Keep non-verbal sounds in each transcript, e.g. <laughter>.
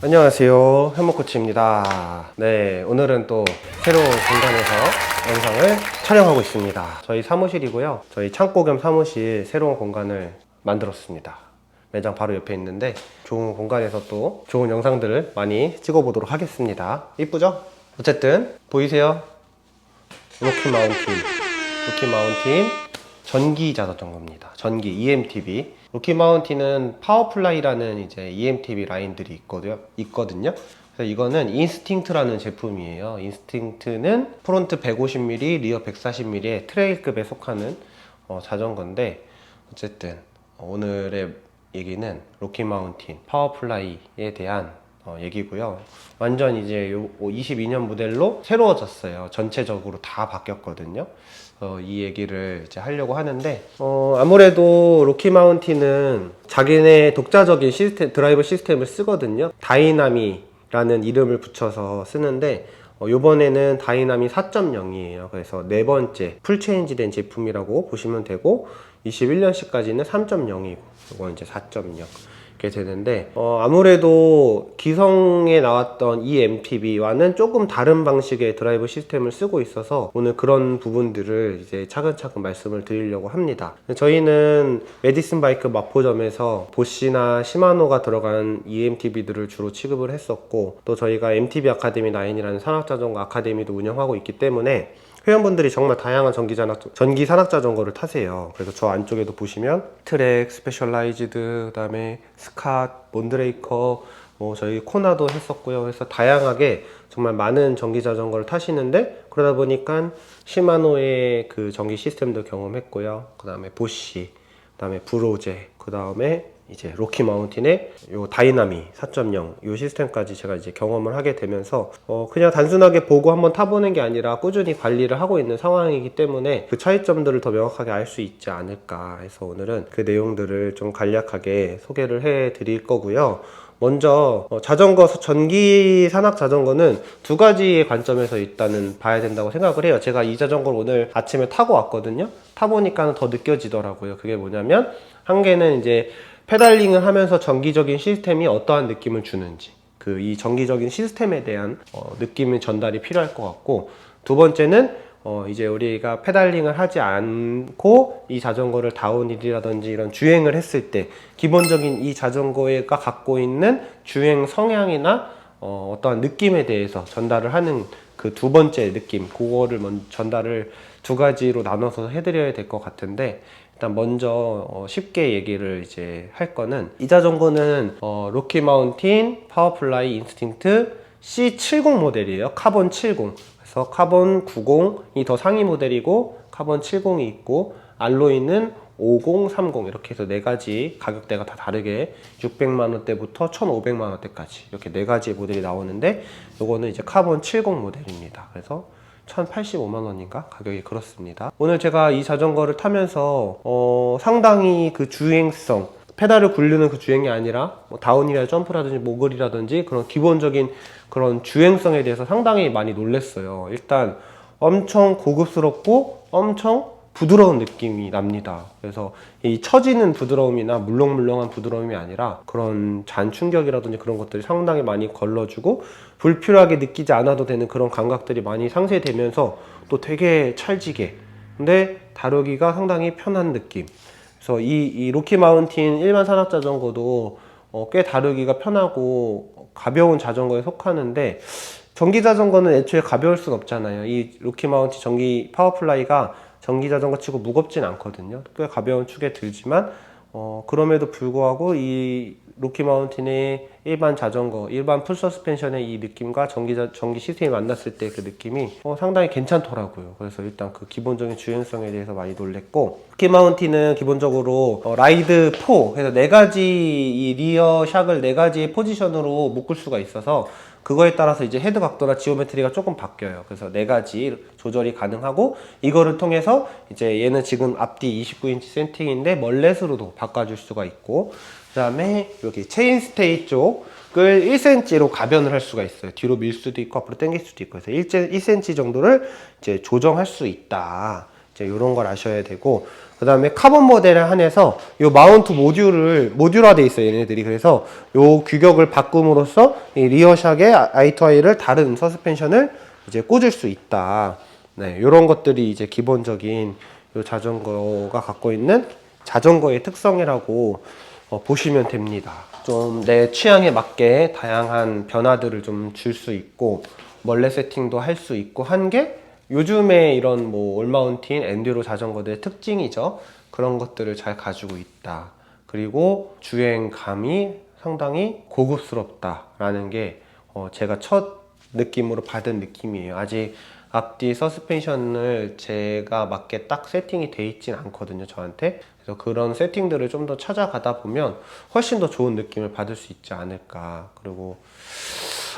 안녕하세요. 현목코치입니다. 네, 오늘은 또 새로운 공간에서 영상을 촬영하고 있습니다. 저희 사무실이고요. 저희 창고 겸 사무실 새로운 공간을 만들었습니다. 매장 바로 옆에 있는데 좋은 공간에서 또 좋은 영상들을 많이 찍어보도록 하겠습니다. 이쁘죠? 어쨌든 보이세요? 로키 마운틴. 로키 마운틴 전기 자전거입니다. 전기 EMTB. 로키 마운틴은 파워플라이라는 이제 EMTB 라인들이 있거든요. 있거든요. 그래서 이거는 인스팅트라는 제품이에요. 인스팅트는 프론트 150mm, 리어 140mm의 트레일급에 속하는 어, 자전거인데 어쨌든 어, 오늘의 얘기는 로키 마운틴 파워플라이에 대한 어, 얘기고요. 완전 이제 요 22년 모델로 새로워졌어요. 전체적으로 다 바뀌었거든요. 어, 이 얘기를 이제 하려고 하는데 어, 아무래도 로키 마운틴은 자기네 독자적인 시스템 드라이버 시스템을 쓰거든요. 다이나미라는 이름을 붙여서 쓰는데 어, 요번에는 다이나미 4.0이에요. 그래서 네 번째 풀 체인지 된 제품이라고 보시면 되고 21년식까지는 3.0이고 이건 이제 4.0 이렇 게 되는데 어, 아무래도 기성에 나왔던 이 MTB와는 조금 다른 방식의 드라이브 시스템을 쓰고 있어서 오늘 그런 부분들을 이제 차근차근 말씀을 드리려고 합니다. 저희는 메디슨 바이크 마포점에서 보시나 시마노가 들어간 EMTB들을 주로 취급을 했었고 또 저희가 MTB 아카데미 9이라는 산악자전거 아카데미도 운영하고 있기 때문에 회원분들이 정말 다양한 전기 산악 전기 산악 자전거를 타세요. 그래서 저 안쪽에도 보시면 트랙, 스페셜라이즈드, 그다음에 스캇, 몬드레이커, 뭐 저희 코나도 했었고요. 그래서 다양하게 정말 많은 전기 자전거를 타시는데 그러다 보니까 시마노의 그 전기 시스템도 경험했고요. 그다음에 보쉬, 그다음에 브로제, 그다음에 이제 로키 마운틴의 요 다이나미 4.0 요 시스템까지 제가 이제 경험을 하게 되면서 어 그냥 단순하게 보고 한번 타보는 게 아니라 꾸준히 관리를 하고 있는 상황이기 때문에 그 차이점들을 더 명확하게 알 수 있지 않을까 해서 오늘은 그 내용들을 좀 간략하게 소개를 해 드릴 거고요. 먼저 어, 자전거 전기 산악 자전거는 두 가지의 관점에서 일단은 봐야 된다고 생각을 해요. 제가 이 자전거를 오늘 아침에 타고 왔거든요. 타보니까는 더 느껴지더라고요. 그게 뭐냐면 한 개는 이제 페달링을 하면서 전기적인 시스템이 어떠한 느낌을 주는지 그 이 전기적인 시스템에 대한 어, 느낌의 전달이 필요할 것 같고 두 번째는 어, 이제 우리가 페달링을 하지 않고 이 자전거를 다운힐이라든지 이런 주행을 했을 때 기본적인 이 자전거가 갖고 있는 주행 성향이나 어, 어떠한 느낌에 대해서 전달을 하는 그 두 번째 느낌 그거를 먼 전달을 두 가지로 나눠서 해드려야 될 것 같은데 일단 먼저 어, 쉽게 얘기를 이제 할 거는 이 자전거는 어, 로키 마운틴 파워플라이 인스팅트 C70 모델이에요. 카본 70. 그래서 카본 90이 더 상위 모델이고 카본 70이 있고 알로이는 50, 30 이렇게 해서 네 가지 가격대가 다 다르게 600만 원대부터 1,500만 원대까지 이렇게 네 가지 모델이 나오는데 요거는 이제 카본 70 모델입니다. 그래서 1,085만 원인가 가격이 그렇습니다. 오늘 제가 이 자전거를 타면서 어, 상당히 그 주행성 페달을 굴리는 그 주행이 아니라 뭐 다운이라 점프라든지 모글이라든지 그런 기본적인 그런 주행성에 대해서 상당히 많이 놀랐어요. 일단 엄청 고급스럽고 엄청 부드러운 느낌이 납니다. 그래서 이 처지는 부드러움이나 물렁물렁한 부드러움이 아니라 그런 잔 충격이라든지 그런 것들이 상당히 많이 걸러주고 불필요하게 느끼지 않아도 되는 그런 감각들이 많이 상쇄되면서 또 되게 찰지게 근데 다루기가 상당히 편한 느낌. 그래서 이, 이 로키 마운틴 일반 산악 자전거도 어, 꽤 다루기가 편하고 가벼운 자전거에 속하는데 전기 자전거는 애초에 가벼울 순 없잖아요. 이 로키 마운틴 전기 파워플라이가 전기 자전거 치고 무겁진 않거든요. 꽤 가벼운 축에 들지만 어, 그럼에도 불구하고 이 로키 마운틴의 일반 자전거, 일반 풀 서스펜션의 이 느낌과 전기, 자, 전기 시스템이 만났을 때 그 느낌이 어, 상당히 괜찮더라고요. 그래서 일단 그 기본적인 주행성에 대해서 많이 놀랬고, 로키 마운틴은 기본적으로 어, 라이드 4, 그래서 네 가지 이 리어 샥을 네 가지의 포지션으로 묶을 수가 있어서 그거에 따라서 이제 헤드 각도나 지오메트리가 조금 바뀌어요. 그래서 네 가지 조절이 가능하고 이거를 통해서 이제 얘는 지금 앞뒤 29인치 센팅인데 멀렛으로도 바꿔줄 수가 있고 그다음에 여기 체인 스테이 쪽을 1cm로 가변을 할 수가 있어요. 뒤로 밀 수도 있고 앞으로 당길 수도 있고 그래서 1cm 정도를 이제 조정할 수 있다. 이제 이런 걸 아셔야 되고 그 다음에 카본 모델에 한해서 이 마운트 모듈을 모듈화돼 있어요 얘네들이 그래서 요 규격을 바꿈으로써 이 리어샥의 아이투아이를 다른 서스펜션을 이제 꽂을 수 있다. 네, 이런 것들이 이제 기본적인 요 자전거가 갖고 있는 자전거의 특성이라고 어, 보시면 됩니다. 좀 내 취향에 맞게 다양한 변화들을 좀 줄 수 있고 멀레 세팅도 할 수 있고 한게 요즘에 이런 뭐 올마운틴 엔듀로 자전거들의 특징이죠. 그런 것들을 잘 가지고 있다. 그리고 주행감이 상당히 고급스럽다라는 게 어, 제가 첫 느낌으로 받은 느낌이에요. 아직 앞뒤 서스펜션을 제가 맞게 딱 세팅이 돼 있진 않거든요, 저한테. 그래서 그런 세팅들을 좀 더 찾아가다 보면 훨씬 더 좋은 느낌을 받을 수 있지 않을까. 그리고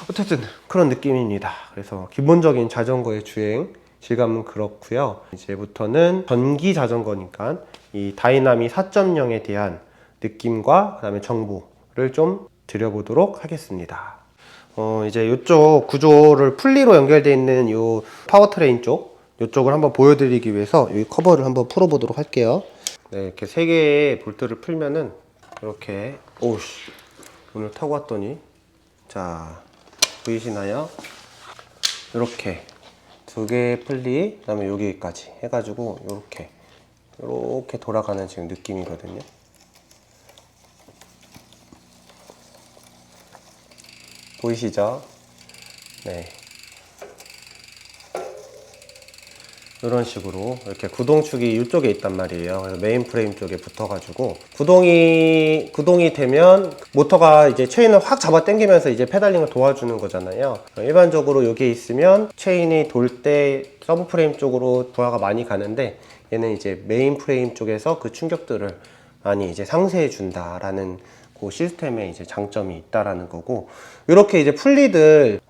어쨌든 그런 느낌입니다. 그래서 기본적인 자전거의 주행 질감은 그렇고요. 이제부터는 전기 자전거니까 이 다이나미 4.0에 대한 느낌과 그다음에 정보를 좀 드려보도록 하겠습니다. 어, 이제 이쪽 구조를 풀리로 연결되어 있는 이 파워트레인 쪽 이쪽을 한번 보여드리기 위해서 이 커버를 한번 풀어보도록 할게요. 네, 이렇게 세 개의 볼트를 풀면은 이렇게 오씨 오늘 타고 왔더니 자 보이시나요? 이렇게 두 개의 풀리 그다음에 여기까지 해가지고 이렇게 이렇게 돌아가는 지금 느낌이거든요. 보이시죠? 네. 이런 식으로 이렇게 구동축이 이쪽에 있단 말이에요. 메인 프레임 쪽에 붙어가지고 구동이 구동이 되면 모터가 이제 체인을 확 잡아 당기면서 이제 페달링을 도와주는 거잖아요. 일반적으로 여기에 있으면 체인이 돌 때 서브 프레임 쪽으로 부하가 많이 가는데 얘는 이제 메인 프레임 쪽에서 그 충격들을 많이 이제 상쇄해 준다라는 그 시스템에 이제 장점이 있다라는 거고 이렇게 이제 풀리들이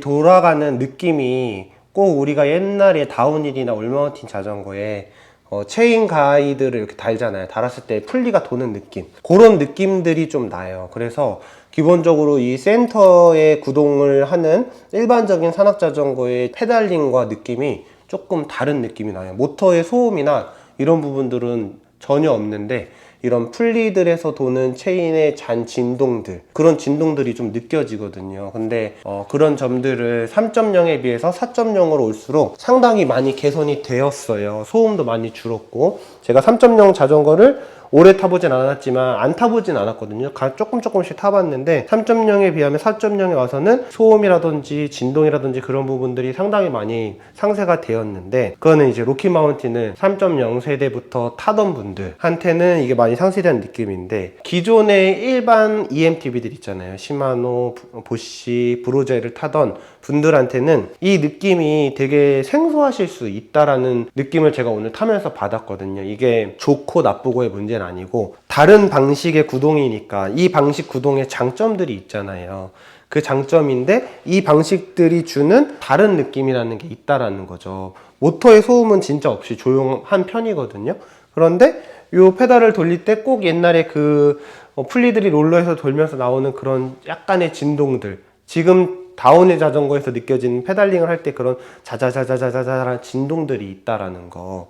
돌아가는 느낌이 꼭 우리가 옛날에 다운힐이나 올마운틴 자전거에 어, 체인 가이드를 이렇게 달잖아요. 달았을 때 풀리가 도는 느낌. 그런 느낌들이 좀 나요. 그래서 기본적으로 이 센터에 구동을 하는 일반적인 산악 자전거의 페달링과 느낌이 조금 다른 느낌이 나요. 모터의 소음이나 이런 부분들은 전혀 없는데 이런 풀리들에서 도는 체인의 잔 진동들 그런 진동들이 좀 느껴지거든요. 근데 어, 그런 점들을 3.0에 비해서 4.0으로 올수록 상당히 많이 개선이 되었어요. 소음도 많이 줄었고 제가 3.0 자전거를 오래 타보진 않았지만 안 타보진 않았거든요. 가- 조금 조금씩 타봤는데 3.0에 비하면 4.0에 와서는 소음이라든지 진동이라든지 그런 부분들이 상당히 많이 상쇄가 되었는데 그거는 이제 로키 마운틴은 3.0 세대부터 타던 분들한테는 이게 많이 상쇄된 느낌인데 기존의 일반 EMTB들 있잖아요. 시마노, 부- 보쉬, 브로제를 타던 분들한테는 이 느낌이 되게 생소하실 수 있다라는 느낌을 제가 오늘 타면서 받았거든요. 이게 좋고 나쁘고의 문제 는 아니고 다른 방식의 구동이니까 이 방식 구동의 장점들이 있잖아요. 그 장점인데 이 방식들이 주는 다른 느낌이라는 게 있다라는 거죠. 모터의 소음은 진짜 없이 조용한 편이거든요. 그런데 요 페달을 돌릴 때 꼭 옛날에 그 어, 풀리들이 롤러에서 돌면서 나오는 그런 약간의 진동들 지금 다운의 자전거에서 느껴지는 페달링을 할 때 그런 자자자자자자자한 진동들이 있다라는 거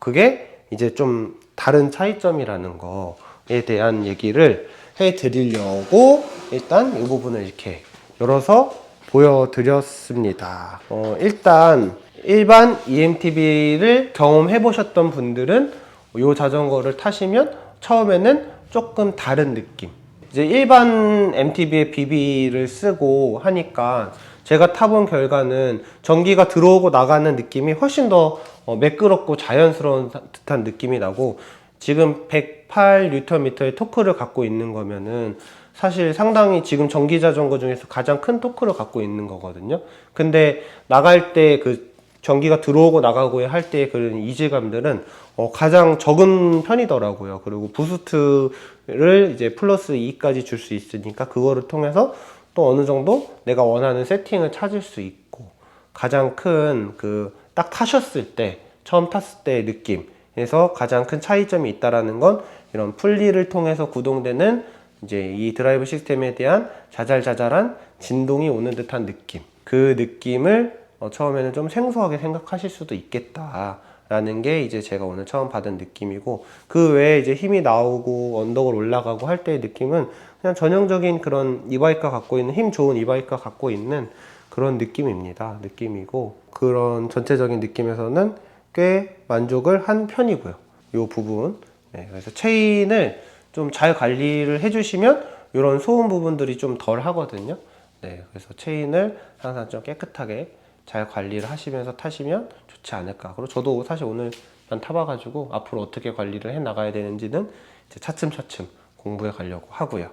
그게 이제 좀 다른 차이점이라는 거에 대한 얘기를 해 드리려고 일단 이 부분을 이렇게 열어서 보여드렸습니다. 어, 일단 일반 EMTB를 경험해 보셨던 분들은 이 자전거를 타시면 처음에는 조금 다른 느낌. 이제 일반 MTB의 BB를 쓰고 하니까 제가 타본 결과는 전기가 들어오고 나가는 느낌이 훨씬 더 어, 매끄럽고 자연스러운 듯한 느낌이 나고 지금 108Nm의 토크를 갖고 있는 거면은 사실 상당히 지금 전기 자전거 중에서 가장 큰 토크를 갖고 있는 거거든요. 근데 나갈 때 그 전기가 들어오고 나가고 할 때 그런 이질감들은 어, 가장 적은 편이더라고요. 그리고 부스트를 이제 플러스 2까지 줄 수 있으니까 그거를 통해서 또 어느 정도 내가 원하는 세팅을 찾을 수 있고 가장 큰 그 딱 타셨을 때 처음 탔을 때의 느낌에서 가장 큰 차이점이 있다라는 건 이런 풀리를 통해서 구동되는 이제 이 드라이브 시스템에 대한 자잘자잘한 진동이 오는 듯한 느낌. 그 느낌을 어, 처음에는 좀 생소하게 생각하실 수도 있겠다라는 라는 게 이제 제가 오늘 처음 받은 느낌이고 그 외에 이제 힘이 나오고 언덕을 올라가고 할 때의 느낌은 그냥 전형적인 그런 이바이크가 갖고 있는 힘 좋은 이바이크가 갖고 있는 그런 느낌입니다. 느낌이고 그런 전체적인 느낌에서는 꽤 만족을 한 편이고요. 이 부분. 네, 그래서 체인을 좀 잘 관리를 해주시면 이런 소음 부분들이 좀 덜 하거든요. 네, 그래서 체인을 항상 좀 깨끗하게 잘 관리를 하시면서 타시면 좋지 않을까. 그리고 저도 사실 오늘만 타봐가지고 앞으로 어떻게 관리를 해 나가야 되는지는 이제 차츰차츰 공부해 가려고 하고요.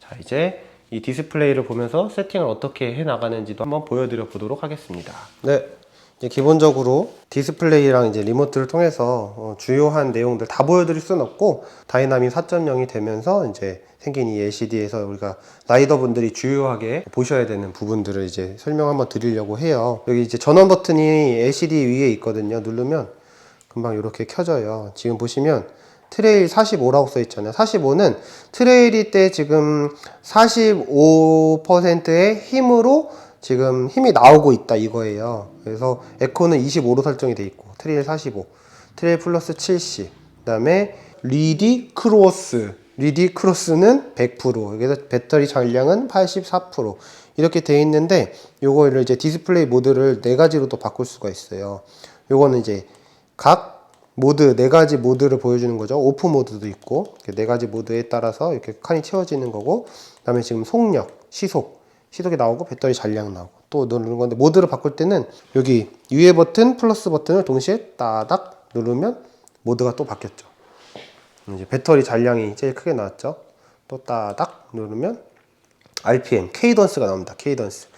자, 이제 이 디스플레이를 보면서 세팅을 어떻게 해 나가는지도 한번 보여드려 보도록 하겠습니다. 네. 기본적으로 디스플레이랑 이제 리모트를 통해서 어, 주요한 내용들 다 보여드릴 수는 없고 다이나믹 4.0이 되면서 이제 생긴 이 LCD에서 우리가 라이더 분들이 주요하게 보셔야 되는 부분들을 이제 설명 한번 드리려고 해요. 여기 이제 전원 버튼이 LCD 위에 있거든요. 누르면 금방 이렇게 켜져요. 지금 보시면 트레일 45라고 써 있잖아요. 45는 트레일이 때 지금 45%의 힘으로 지금 힘이 나오고 있다 이거예요. 그래서 에코는 25로 설정이 돼 있고 트레일 45, 트레일 플러스 70, 그다음에 리디 크로스, 리디 크로스는 100%, 여기서 배터리 잔량은 84% 이렇게 돼 있는데 요거를 이제 디스플레이 모드를 네 가지로 또 바꿀 수가 있어요. 요거는 이제 각 모드 네 가지 모드를 보여주는 거죠. 오프 모드도 있고 네 가지 모드에 따라서 이렇게 칸이 채워지는 거고, 그다음에 지금 속력, 시속, 시속이 나오고 배터리 잔량 나오고 또 누르는 건데 모드를 바꿀 때는 여기 위에 버튼 플러스 버튼을 동시에 따닥 누르면 모드가 또 바뀌었죠. 이제 배터리 잔량이 제일 크게 나왔죠. 또 따닥 누르면 RPM, 케이던스가 나옵니다. 케이던스.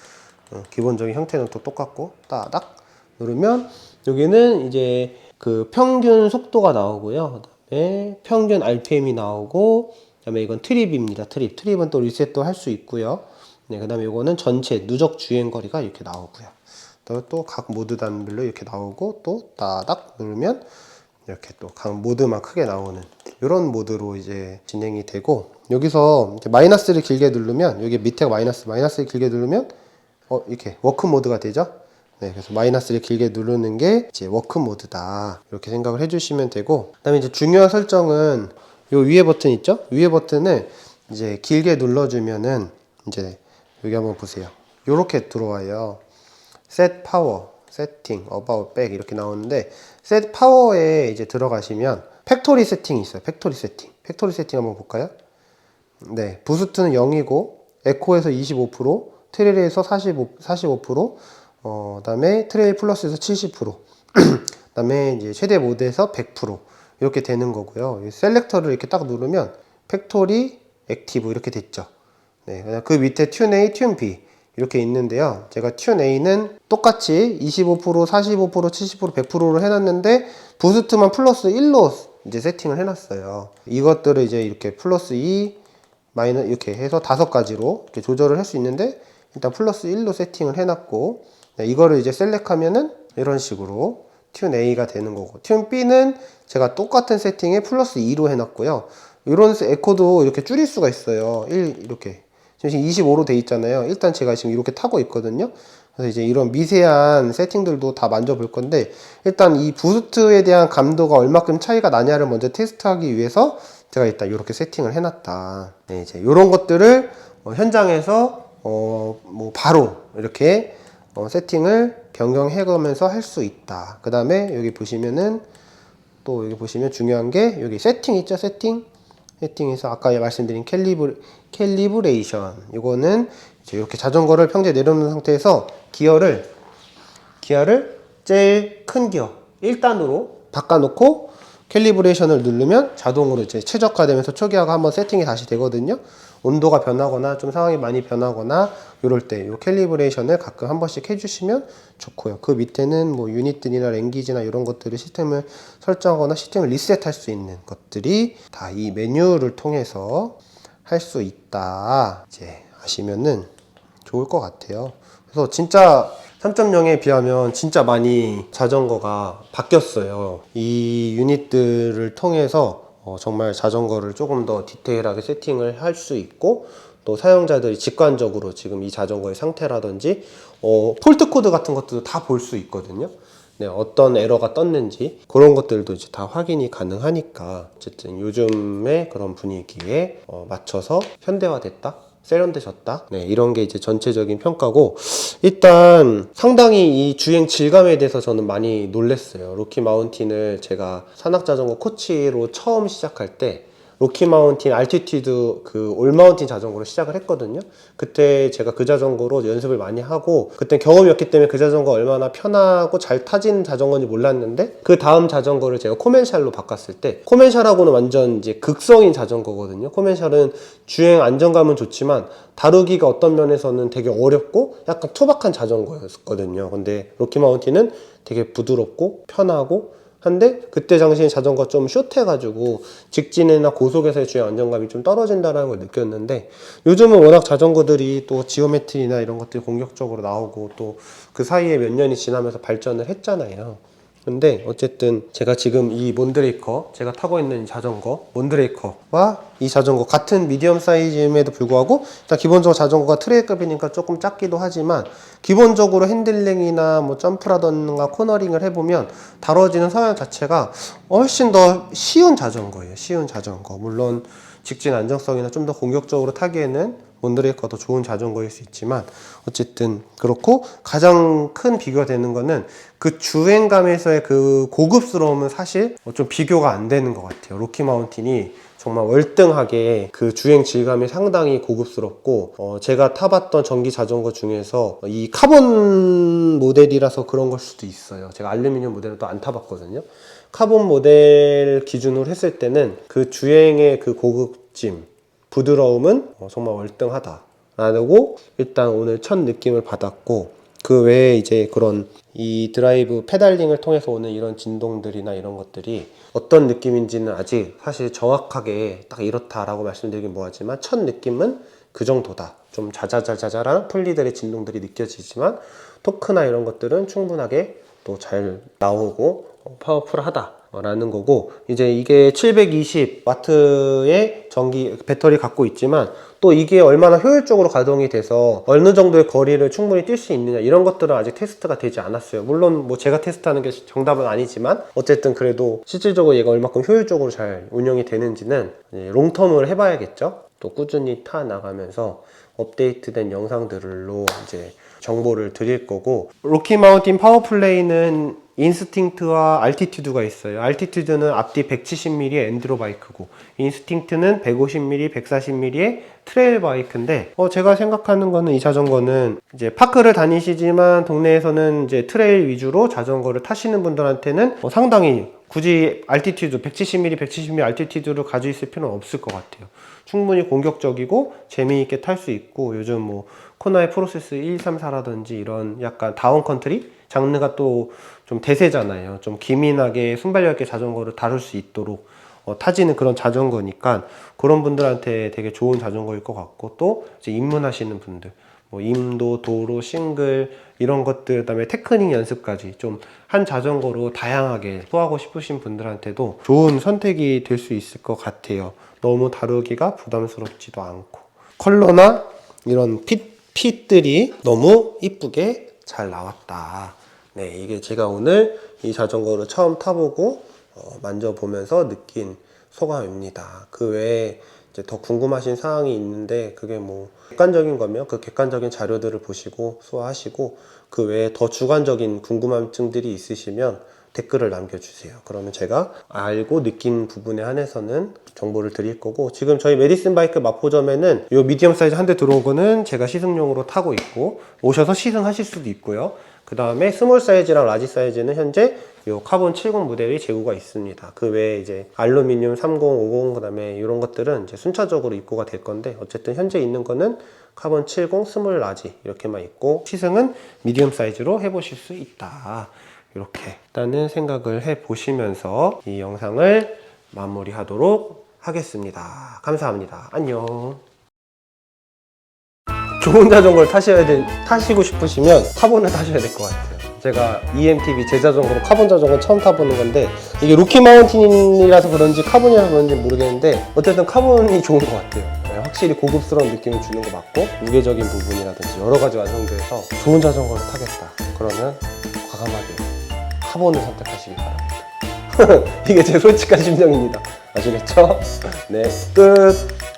어, 기본적인 형태는 또 똑같고 따닥 누르면 여기는 이제 그 평균 속도가 나오고요. 그다음에 평균 RPM이 나오고 그다음에 이건 트립입니다. 트립. 트립은 또 리셋도 할 수 있고요. 네, 그 다음에 이거는 전체 누적 주행 거리가 이렇게 나오고요. 또 각 모드 단별로 이렇게 나오고 또 따닥 누르면 이렇게 또 각 모드만 크게 나오는 이런 모드로 이제 진행이 되고 여기서 마이너스를 길게 누르면 여기 밑에가 마이너스 마이너스를 길게 누르면 어 이렇게 워크 모드가 되죠. 네, 그래서 마이너스를 길게 누르는 게 이제 워크 모드다 이렇게 생각을 해주시면 되고 그 다음에 이제 중요한 설정은 요 위에 버튼 있죠? 위에 버튼을 이제 길게 눌러주면은 이제 여기 한번 보세요. 요렇게 들어와요. set power, setting, about, back 이렇게 나오는데 set power에 이제 들어가시면 팩토리 세팅이 있어요. 팩토리 세팅. 팩토리 세팅 한번 볼까요? 네, 부스트는 0이고 에코에서 25%, 트레일에서 45, 45%, 어, 그다음에 트레일 플러스에서 70%, <clears throat> 그다음에 이제 최대 모드에서 100% 이렇게 되는 거고요. 이 셀렉터를 이렇게 딱 누르면 팩토리 액티브 이렇게 됐죠. 네, 그 밑에 튠 A, 튠 B 이렇게 있는데요. 제가 튠 A는 똑같이 25%, 45%, 70%, 100%로 해놨는데 부스트만 플러스 1로 이제 세팅을 해놨어요. 이것들을 이제 이렇게 플러스 2, 마이너 이렇게 해서 다섯 가지로 이렇게 조절을 할 수 있는데 일단 플러스 1로 세팅을 해놨고 네, 이거를 이제 셀렉하면은 이런 식으로 튠 A가 되는 거고 튠 B는 제가 똑같은 세팅에 플러스 2로 해놨고요. 이런 에코도 이렇게 줄일 수가 있어요. 1 이렇게 지금 25로 돼 있잖아요. 일단 제가 지금 이렇게 타고 있거든요. 그래서 이제 이런 미세한 세팅들도 다 만져볼 건데 일단 이 부스트에 대한 감도가 얼마큼 차이가 나냐를 먼저 테스트하기 위해서 제가 일단 이렇게 세팅을 해놨다. 네, 이제 이런 것들을 어, 현장에서 어, 뭐 바로 이렇게 어, 세팅을 변경해가면서 할 수 있다. 그 다음에 여기 보시면은 또 여기 보시면 중요한 게 여기 세팅 있죠? 세팅? 세팅에서 아까 말씀드린 캘리브, 캘리브레이션. 이거는 이제 이렇게 자전거를 평지에 내려놓는 상태에서 기어를, 기어를 제일 큰 기어 1단으로 바꿔놓고 캘리브레이션을 누르면 자동으로 이제 최적화되면서 초기화가 한번 세팅이 다시 되거든요. 온도가 변하거나 좀 상황이 많이 변하거나 이럴 때이 캘리브레이션을 가끔 한 번씩 해주시면 좋고요. 그 밑에는 뭐 유닛들이나 랭귀지나 이런 것들을 시스템을 설정하거나 시스템을 리셋할 수 있는 것들이 다 이 메뉴를 통해서 할 수 있다. 이제 아시면은 좋을 것 같아요. 그래서 진짜 3.0에 비하면 진짜 많이 자전거가 바뀌었어요. 이 유닛들을 통해서 어, 정말 자전거를 조금 더 디테일하게 세팅을 할 수 있고 또 사용자들이 직관적으로 지금 이 자전거의 상태라든지 어, 폴트 코드 같은 것도 다 볼 수 있거든요. 네, 어떤 에러가 떴는지 그런 것들도 이제 다 확인이 가능하니까 어쨌든 요즘의 그런 분위기에 어, 맞춰서 현대화됐다. 세련되셨다. 네, 이런 게 이제 전체적인 평가고 일단 상당히 이 주행 질감에 대해서 저는 많이 놀랬어요. 로키 마운틴을 제가 산악 자전거 코치로 처음 시작할 때 로키 마운틴 알티튜드 그 올 마운틴 자전거로 시작을 했거든요. 그때 제가 그 자전거로 연습을 많이 하고 그때 경험이 없기 때문에 그 자전거 얼마나 편하고 잘 타지는 자전거인지 몰랐는데 그 다음 자전거를 제가 코멘샬로 바꿨을 때 코멘샬하고는 완전 이제 극성인 자전거거든요. 코멘샬은 주행 안정감은 좋지만 다루기가 어떤 면에서는 되게 어렵고 약간 투박한 자전거였거든요. 근데 로키 마운틴은 되게 부드럽고 편하고 한데 그때 당시에 자전거 좀 숏해가지고 직진이나 고속에서의 주행 안정감이 좀 떨어진다는 걸 느꼈는데 요즘은 워낙 자전거들이 또 지오메트리나 이런 것들이 공격적으로 나오고 또 그 사이에 몇 년이 지나면서 발전을 했잖아요. 근데 어쨌든 제가 지금 이 몬드레이커 제가 타고 있는 이 자전거 몬드레이커와 이 자전거 같은 미디엄 사이즈임에도 불구하고 일단 기본적으로 자전거가 트레일급이니까 조금 작기도 하지만 기본적으로 핸들링이나 뭐 점프라던가 코너링을 해보면 다뤄지는 성향 자체가 훨씬 더 쉬운 자전거예요 쉬운 자전거. 물론 직진 안정성이나 좀 더 공격적으로 타기에는 몬드레이커가 더 좋은 자전거일 수 있지만 어쨌든 그렇고 가장 큰 비교가 되는 거는 그 주행감에서의 그 고급스러움은 사실 좀 비교가 안 되는 것 같아요. 로키 마운틴이 정말 월등하게 그 주행 질감이 상당히 고급스럽고 어, 제가 타봤던 전기 자전거 중에서 이 카본 모델이라서 그런 걸 수도 있어요. 제가 알루미늄 모델을 또 안 타봤거든요. 카본 모델 기준으로 했을 때는 그 주행의 그 고급짐 부드러움은 어, 정말 월등하다. 라고 일단 오늘 첫 느낌을 받았고 그 외에 이제 그런 이 드라이브 페달링을 통해서 오는 이런 진동들이나 이런 것들이 어떤 느낌인지는 아직 사실 정확하게 딱 이렇다라고 말씀드리긴 뭐하지만 첫 느낌은 그 정도다. 좀 자자자자자란 풀리들의 진동들이 느껴지지만 토크나 이런 것들은 충분하게 또 잘 나오고 어, 파워풀하다. 라는 거고 이제 이게 720 와트의 전기 배터리 갖고 있지만 또 이게 얼마나 효율적으로 가동이 돼서 어느 정도의 거리를 충분히 뛸 수 있느냐 이런 것들은 아직 테스트가 되지 않았어요. 물론 뭐 제가 테스트하는 게 정답은 아니지만 어쨌든 그래도 실질적으로 얘가 얼마큼 효율적으로 잘 운영이 되는지는 롱텀을 해봐야겠죠? 또 꾸준히 타 나가면서 업데이트된 영상들로 이제 정보를 드릴 거고 로키 마운틴 파워 플레이는 인스팅트와 알티튜드가 있어요. 알티튜드는 앞뒤 170mm의 엔드로 바이크고 인스팅트는 150mm, 140mm의 트레일 바이크인데 어 제가 생각하는 거는 이 자전거는 이제 파크를 다니시지만 동네에서는 이제 트레일 위주로 자전거를 타시는 분들한테는 어, 상당히 굳이 알티튜드 170mm, 170mm 알티튜드를 가지고 있을 필요는 없을 것 같아요. 충분히 공격적이고 재미있게 탈 수 있고 요즘 뭐 코나의 프로세스 134라든지 이런 약간 다운 컨트리 장르가 또 좀 대세잖아요. 좀 기민하게 순발력 있게 자전거를 다룰 수 있도록 어, 타지는 그런 자전거니까 그런 분들한테 되게 좋은 자전거일 것 같고 또 이제 입문하시는 분들 뭐 임도, 도로, 싱글 이런 것들 그다음에 테크닉 연습까지 좀 한 자전거로 다양하게 소화하고 싶으신 분들한테도 좋은 선택이 될 수 있을 것 같아요. 너무 다루기가 부담스럽지도 않고 컬러나 이런 핏 핏들이 너무 이쁘게 잘 나왔다. 네, 이게 제가 오늘 이 자전거를 처음 타보고 어, 만져보면서 느낀 소감입니다. 그 외에 이제 더 궁금하신 사항이 있는데 그게 뭐 객관적인 거면 그 객관적인 자료들을 보시고 소화하시고 그 외에 더 주관적인 궁금증들이 있으시면 댓글을 남겨주세요. 그러면 제가 알고 느낀 부분에 한해서는 정보를 드릴 거고 지금 저희 메디슨 바이크 마포점에는 이 미디엄 사이즈 한 대 들어온 거는 제가 시승용으로 타고 있고 오셔서 시승하실 수도 있고요. 그 다음에 스몰 사이즈랑 라지 사이즈는 현재 요 카본 70 모델이 재고가 있습니다. 그 외에 이제 알루미늄 30, 50 그다음에 이런 것들은 이제 순차적으로 입고가 될 건데 어쨌든 현재 있는 거는 카본 70 스몰 라지 이렇게만 있고 시승은 미디엄 사이즈로 해보실 수 있다. 이렇게 일단은 생각을 해 보시면서 이 영상을 마무리하도록 하겠습니다. 감사합니다. 안녕. 좋은 자전거를 타셔야 돼, 타시고 싶으시면 카본을 타셔야 될 것 같아요. 제가 EMTB 제 자전거로 카본 자전거 처음 타보는 건데 이게 로키 마운틴이라서 그런지 카본이라서 그런지 모르겠는데 어쨌든 카본이 좋은 것 같아요. 네, 확실히 고급스러운 느낌을 주는 거 맞고 무게적인 부분이라든지 여러 가지 완성돼서 좋은 자전거를 타겠다. 그러면 과감하게 카본을 선택하시기 바랍니다. <laughs> 이게 제 솔직한 심정입니다. 아시겠죠? 네, 끝.